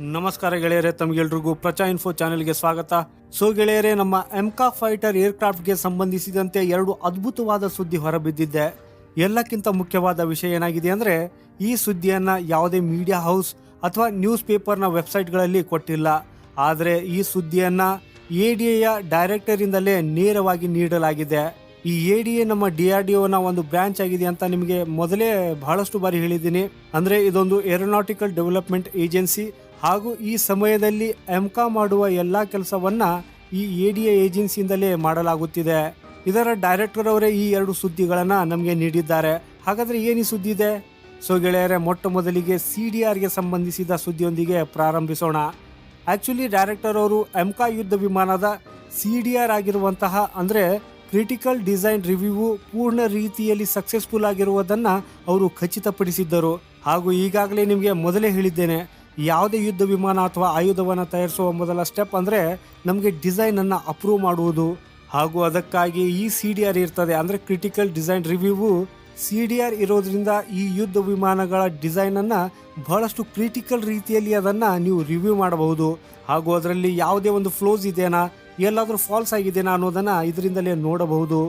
ನಮಸ್ಕಾರ ಗೆಳೆಯರೇ, ತಮಗೆಲ್ರಿಗೂ ಪ್ರಚಾ ಇನ್ಫೋ ಚಾನೆಲ್ಗೆ ಸ್ವಾಗತ. ಸೊ ಗೆಳೆಯರೇ, ನಮ್ಮ ಎಂಕಾ ಫೈಟರ್ ಏರ್ಕ್ರಾಫ್ಟ್ಗೆ ಸಂಬಂಧಿಸಿದಂತೆ ಎರಡು ಅದ್ಭುತವಾದ ಸುದ್ದಿ ಹೊರಬಿದ್ದಿದೆ. ಎಲ್ಲಕ್ಕಿಂತ ಮುಖ್ಯವಾದ ವಿಷಯ ಏನಾಗಿದೆ ಅಂದರೆ, ಈ ಸುದ್ದಿಯನ್ನು ಯಾವುದೇ ಮೀಡಿಯಾ ಹೌಸ್ ಅಥವಾ ನ್ಯೂಸ್ ಪೇಪರ್ನ ವೆಬ್ಸೈಟ್ಗಳಲ್ಲಿ ಕೊಟ್ಟಿಲ್ಲ. ಆದರೆ ಈ ಸುದ್ದಿಯನ್ನ ಡಿ ಡೈರೆಕ್ಟರ್ ಡೈರೆಕ್ಟರಿಂದಲೇ ನೇರವಾಗಿ ನೀಡಲಾಗಿದೆ. ಈ ಎ ಡಿ ಎ ನಮ್ಮ ಡಿ ಆರ್ ಡಿ ಒಂದು ಬ್ರಾಂಚ್ ಆಗಿದೆ ಅಂತ ನಿಮಗೆ ಮೊದಲೇ ಬಹಳಷ್ಟು ಬಾರಿ ಹೇಳಿದ್ದೀನಿ. ಅಂದ್ರೆ ಇದೊಂದು ಏರೋನಾಟಿಕಲ್ ಡೆವಲಪ್ಮೆಂಟ್ ಏಜೆನ್ಸಿ ಹಾಗೂ ಈ ಸಮಯದಲ್ಲಿ ಎಂಕಾ ಮಾಡುವ ಎಲ್ಲ ಕೆಲಸವನ್ನ ಈ ಎ ಡಿ ಎ ಏಜೆನ್ಸಿಯಿಂದಲೇ ಮಾಡಲಾಗುತ್ತಿದೆ. ಇದರ ಡೈರೆಕ್ಟರ್ ಅವರೇ ಈ ಎರಡು ಸುದ್ದಿಗಳನ್ನು ನಮಗೆ ನೀಡಿದ್ದಾರೆ. ಹಾಗಾದ್ರೆ ಏನು ಸುದ್ದಿ ಇದೆ? ಸೊ ಗೆಳೆಯರೆ, ಮೊಟ್ಟ ಮೊದಲಿಗೆ ಸಿ ಡಿ ಆರ್ಗೆ ಸಂಬಂಧಿಸಿದ ಸುದ್ದಿಯೊಂದಿಗೆ ಪ್ರಾರಂಭಿಸೋಣ. ಆಕ್ಚುಲಿ ಡೈರೆಕ್ಟರ್ ಅವರು ಎಂಕಾ ಯುದ್ಧ ವಿಮಾನದ ಸಿ ಡಿ ಆರ್ ಆಗಿರುವಂತಹ, ಅಂದರೆ ಕ್ರಿಟಿಕಲ್ ಡಿಸೈನ್ ರಿವ್ಯೂ ಪೂರ್ಣ ರೀತಿಯಲ್ಲಿ ಸಕ್ಸಸ್ಫುಲ್ ಆಗಿರುವುದನ್ನು ಅವರು ಖಚಿತಪಡಿಸಿದ್ದರು. ಹಾಗೂ ಈಗಾಗಲೇ ನಿಮಗೆ ಮೊದಲೇ ಹೇಳಿದ್ದೇನೆ ಯಾವುದೇ ಯುದ್ಧ ವಿಮಾನ ಅಥವಾ ಆಯುಧವನ್ನು ತಯಾರಿಸುವ ಮೊದಲ ಸ್ಟೆಪ್ ಅಂದರೆ ನಮಗೆ ಡಿಸೈನನ್ನು ಅಪ್ರೂವ್ ಮಾಡುವುದು. ಹಾಗೂ ಅದಕ್ಕಾಗಿ ಈ ಸಿ ಡಿ ಆರ್ ಇರ್ತದೆ. ಅಂದರೆ critical design ರಿವ್ಯೂವು C D R ಇರೋದ್ರಿಂದ ಈ ಯುದ್ಧ ವಿಮಾನಗಳ ಡಿಸೈನನ್ನು ಬಹಳಷ್ಟು ಕ್ರಿಟಿಕಲ್ ರೀತಿಯಲ್ಲಿ ಅದನ್ನು ನೀವು ರಿವ್ಯೂ ಮಾಡಬಹುದು. ಹಾಗೂ ಅದರಲ್ಲಿ ಯಾವುದೇ ಒಂದು ಫ್ಲೋಸ್ ಇದೆಯಾ ಎಲ್ಲಾದರೂ ಫಾಲ್ಸ್ ಆಗಿದೆಯಾ ಅನ್ನೋದನ್ನು ಇದರಿಂದಲೇ ನೋಡಬಹುದು.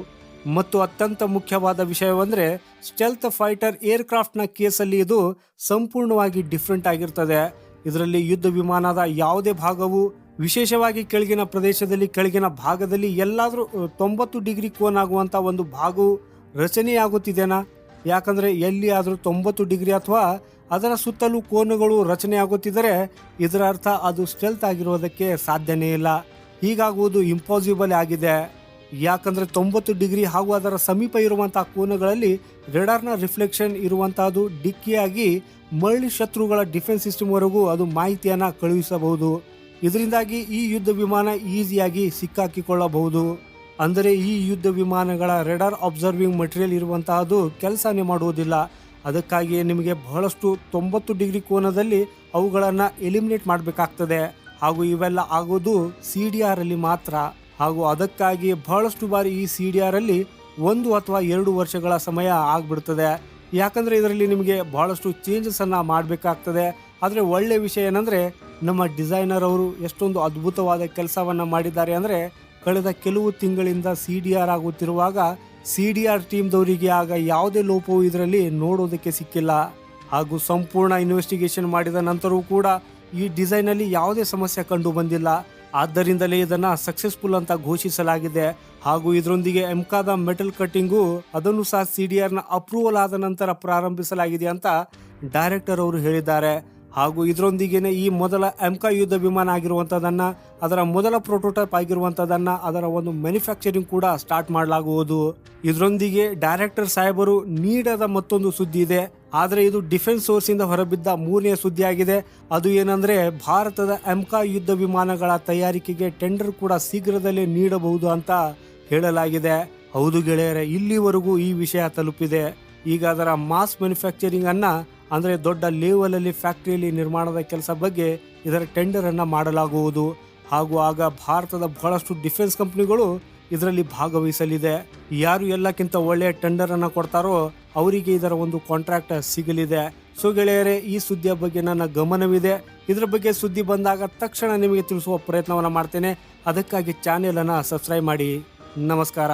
ಮತ್ತು ಅತ್ಯಂತ ಮುಖ್ಯವಾದ ವಿಷಯವೆಂದರೆ ಸ್ಟೆಲ್ತ್ ಫೈಟರ್ ಏರ್ಕ್ರಾಫ್ಟ್ನ ಕೇಸಲ್ಲಿ ಇದು ಸಂಪೂರ್ಣವಾಗಿ ಡಿಫ್ರೆಂಟ್ ಆಗಿರ್ತದೆ. ಇದರಲ್ಲಿ ಯುದ್ಧ ವಿಮಾನದ ಯಾವುದೇ ಭಾಗವು ವಿಶೇಷವಾಗಿ ಕೆಳಗಿನ ಪ್ರದೇಶದಲ್ಲಿ, ಕೆಳಗಿನ ಭಾಗದಲ್ಲಿ ಎಲ್ಲಾದರೂ ತೊಂಬತ್ತು ಡಿಗ್ರಿ ಕೋನ್ ಆಗುವಂಥ ಒಂದು ಭಾಗವು ರಚನೆಯಾಗುತ್ತಿದೆನಾ? ಯಾಕಂದರೆ ಎಲ್ಲಿ ಆದರೂ ತೊಂಬತ್ತು ಡಿಗ್ರಿ ಅಥವಾ ಅದರ ಸುತ್ತಲೂ ಕೋನುಗಳು ರಚನೆ ಆಗುತ್ತಿದ್ದರೆ ಇದರ ಅರ್ಥ ಅದು ಸ್ಟೆಲ್ತ್ ಆಗಿರೋದಕ್ಕೆ ಸಾಧ್ಯನೇ ಇಲ್ಲ. ಹೀಗಾಗುವುದು ಇಂಪಾಸಿಬಲ್ ಆಗಿದೆ. ಯಾಕಂದ್ರೆ ತೊಂಬತ್ತು ಡಿಗ್ರಿ ಹಾಗೂ ಅದರ ಸಮೀಪ ಇರುವಂತಹ ಕೋನಗಳಲ್ಲಿ ರೆಡಾರ್ನ ರಿಫ್ಲೆಕ್ಷನ್ ಇರುವಂತಹದ್ದು. ಡಿಕ್ಕಿಯಾಗಿ ಮರಳಿ ಶತ್ರುಗಳ ಡಿಫೆನ್ಸ್ ಸಿಸ್ಟಮ್ವರೆಗೂ ಅದು ಮಾಹಿತಿಯನ್ನ ಕಳುಹಿಸಬಹುದು. ಇದರಿಂದಾಗಿ ಈ ಯುದ್ಧ ವಿಮಾನ ಈಸಿಯಾಗಿ ಸಿಕ್ಕಾಕಿಕೊಳ್ಳಬಹುದು. ಅಂದರೆ ಈ ಯುದ್ಧ ವಿಮಾನಗಳ ರೆಡಾರ್ ಅಬ್ಸರ್ವಿಂಗ್ ಮಟೀರಿಯಲ್ ಇರುವಂತಹದ್ದು ಕೆಲಸನೇ ಮಾಡುವುದಿಲ್ಲ. ಅದಕ್ಕಾಗಿ ನಿಮಗೆ ಬಹಳಷ್ಟು ತೊಂಬತ್ತು ಡಿಗ್ರಿ ಕೋನದಲ್ಲಿ ಅವುಗಳನ್ನು ಎಲಿಮಿನೇಟ್ ಮಾಡಬೇಕಾಗ್ತದೆ. ಹಾಗೂ ಇವೆಲ್ಲ ಆಗೋದು ಸಿ ಡಿ ಆರಲ್ಲಿ ಮಾತ್ರ. ಹಾಗೂ ಅದಕ್ಕಾಗಿ ಬಹಳಷ್ಟು ಬಾರಿ ಈ ಸಿ ಡಿ ಆರ್ ಅಲ್ಲಿ ಒಂದು ಅಥವಾ ಎರಡು ವರ್ಷಗಳ ಸಮಯ ಆಗ್ಬಿಡ್ತದೆ. ಯಾಕಂದ್ರೆ ಇದರಲ್ಲಿ ನಿಮಗೆ ಬಹಳಷ್ಟು ಚೇಂಜಸ್ ಅನ್ನ ಮಾಡಬೇಕಾಗ್ತದೆ. ಆದರೆ ಒಳ್ಳೆ ವಿಷಯ ಏನಂದ್ರೆ, ನಮ್ಮ ಡಿಸೈನರ್ ಅವರು ಎಷ್ಟೊಂದು ಅದ್ಭುತವಾದ ಕೆಲಸವನ್ನ ಮಾಡಿದ್ದಾರೆ ಅಂದ್ರೆ, ಕಳೆದ ಕೆಲವು ತಿಂಗಳಿಂದ ಸಿ ಡಿ ಆರ್ ಆಗುತ್ತಿರುವಾಗ ಸಿ ಡಿ ಆರ್ ಟೀಮ್ದವರಿಗೆ ಆಗ ಯಾವುದೇ ಲೋಪವು ಇದರಲ್ಲಿ ನೋಡೋದಕ್ಕೆ ಸಿಕ್ಕಿಲ್ಲ. ಹಾಗೂ ಸಂಪೂರ್ಣ ಇನ್ವೆಸ್ಟಿಗೇಷನ್ ಮಾಡಿದ ನಂತರವೂ ಕೂಡ ಈ ಡಿಸೈನ್ ಅಲ್ಲಿ ಯಾವುದೇ ಸಮಸ್ಯೆ ಕಂಡು ಬಂದಿಲ್ಲ. ಆದ್ದರಿಂದಲೇ ಇದನ್ನ ಸಕ್ಸಸ್ಫುಲ್ ಅಂತ ಘೋಷಿಸಲಾಗಿದೆ. ಹಾಗೂ ಇದರೊಂದಿಗೆ ಎಂಕಾದ ಮೆಟಲ್ ಕಟ್ಟಿಂಗು ಅದನ್ನು ಸಹ ಸಿ ಡಿ ಆರ್ನ ಅಪ್ರೂವಲ್ ಆದ ನಂತರ ಪ್ರಾರಂಭಿಸಲಾಗಿದೆ ಅಂತ ಡೈರೆಕ್ಟರ್ ಅವರು ಹೇಳಿದ್ದಾರೆ. ಹಾಗೂ ಇದರೊಂದಿಗೇನೆ ಈ ಮೊದಲ ಎಂಕಾ ಯುದ್ಧ ವಿಮಾನ ಆಗಿರುವಂಥದ್ದನ್ನು ಅದರ ಮೊದಲ ಪ್ರೋಟೋಟೈಪ್ ಆಗಿರುವಂಥದ್ದನ್ನು ಅದರ ಒಂದು ಮ್ಯಾನುಫ್ಯಾಕ್ಚರಿಂಗ್ ಕೂಡ ಸ್ಟಾರ್ಟ್ ಮಾಡಲಾಗುವುದು. ಇದರೊಂದಿಗೆ ಡೈರೆಕ್ಟರ್ ಸಾಹೇಬರು ನೀಡದ ಮತ್ತೊಂದು ಸುದ್ದಿ ಇದೆ. ಆದರೆ ಇದು ಡಿಫೆನ್ಸ್ ಸೋರ್ಸ್ ಇಂದ ಹೊರಬಿದ್ದ ಮೂರನೇ ಸುದ್ದಿ ಆಗಿದೆ. ಅದು ಏನಂದ್ರೆ, ಭಾರತದ ಎಂಕಾ ಯುದ್ಧ ವಿಮಾನಗಳ ತಯಾರಿಕೆಗೆ ಟೆಂಡರ್ ಕೂಡ ಶೀಘ್ರದಲ್ಲೇ ನೀಡಬಹುದು ಅಂತ ಹೇಳಲಾಗಿದೆ. ಹೌದು ಗೆಳೆಯರೆ, ಇಲ್ಲಿವರೆಗೂ ಈ ವಿಷಯ ತಲುಪಿದೆ. ಈಗ ಅದರ ಮಾಸ್ ಮ್ಯಾನುಫ್ಯಾಕ್ಚರಿಂಗ್ ಅನ್ನ ಅಂದ್ರೆ ದೊಡ್ಡ ಲೇವಲಲ್ಲಿ ಫ್ಯಾಕ್ಟ್ರಿಯಲ್ಲಿ ನಿರ್ಮಾಣದ ಕೆಲಸ ಬಗ್ಗೆ ಇದರ ಟೆಂಡರ್ ಅನ್ನ ಮಾಡಲಾಗುವುದು. ಹಾಗೂ ಆಗ ಭಾರತದ ಬಹಳಷ್ಟು ಡಿಫೆನ್ಸ್ ಕಂಪ್ನಿಗಳು ಇದರಲ್ಲಿ ಭಾಗವಹಿಸಲಿದೆ. ಯಾರು ಎಲ್ಲಕ್ಕಿಂತ ಒಳ್ಳೆಯ ಟೆಂಡರ್ ಅನ್ನ ಕೊಡ್ತಾರೋ ಅವರಿಗೆ ಇದರ ಒಂದು ಕಾಂಟ್ರಾಕ್ಟ್ ಸಿಗಲಿದೆ. ಸೊ ಗೆಳೆಯರೇ, ಈ ಸುದ್ದಿಯ ಬಗ್ಗೆ ನನ್ನ ಗಮನವಿದೆ. ಇದರ ಬಗ್ಗೆ ಸುದ್ದಿ ಬಂದಾಗ ತಕ್ಷಣ ನಿಮಗೆ ತಿಳಿಸುವ ಪ್ರಯತ್ನವನ್ನು ಮಾಡ್ತೇನೆ. ಅದಕ್ಕಾಗಿ ಚಾನೆಲ್ ಅನ್ನ ಸಬ್ಸ್ಕ್ರೈಬ್ ಮಾಡಿ. ನಮಸ್ಕಾರ.